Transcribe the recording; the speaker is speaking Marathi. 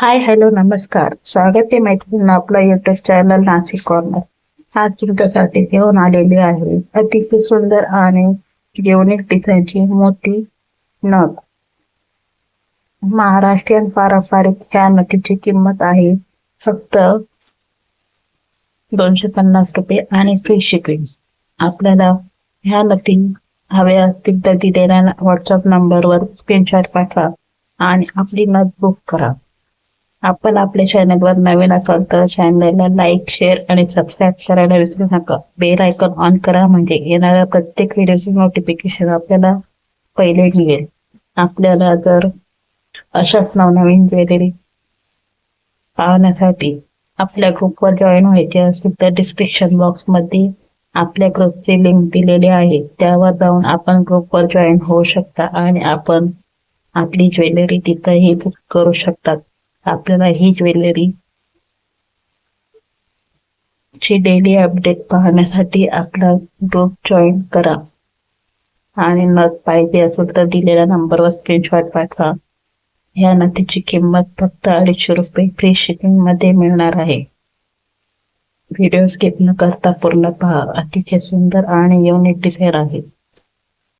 हाय हॅलो नमस्कार. स्वागत आहे मैत्रिणी आपला युट्यूब चॅनल नाशिक कॉर्नर आज तुमच्यासाठी घेऊन आलेली आहे अतिशय सुंदर आणि युनिक डिझाईनची मोती नग. महाराष्ट्रीयन पारंपरिक ह्या नथीची किंमत आहे फक्त दोनशे पन्नास रुपये आणि फ्री शिपिंग आपल्याला ह्या नथी हव्या असतील तर दिलेल्या व्हॉट्सअप नंबरवर स्क्रीनशॉट पाठवा आणि आपली नथ बुक करा. आपण आपल्या चॅनलवर नवीन असाल तर चॅनलला लाईक शेअर आणि सबस्क्राईब करायला विसरू नका. बेल आयकॉन ऑन करा म्हणजे येणाऱ्या प्रत्येक व्हिडिओचे नोटिफिकेशन आपल्याला पहिले मिळेल. आपल्याला जर अशाच नवनवीन ज्वेलरी पाहण्यासाठी आपल्या ग्रुपवर जॉईन व्हायचे असेल तर डिस्क्रिप्शन बॉक्समध्ये आपल्या ग्रुपची लिंक दिलेली आहे. त्यावर जाऊन आपण ग्रुपवर जॉईन होऊ शकता आणि आपण आपली ज्वेलरी तिथंही बुक करू शकतात आपल्याला ही ज्वेलरी ची डेली अपडेट पाहण्यासाठी आपला ग्रुप जॉईन करा. आणि नथ पाहिजे असेल तर दिलेल्या नंबरवर स्क्रीनशॉट पाठवा. या नथीची किंमत फक्त अडीचशे रुपये फ्री शिपिंगमध्ये मिळणार आहे. व्हिडिओ स्किप न करता पूर्ण पहा. अतिशय सुंदर आणि युनिक डिझाईन आहे.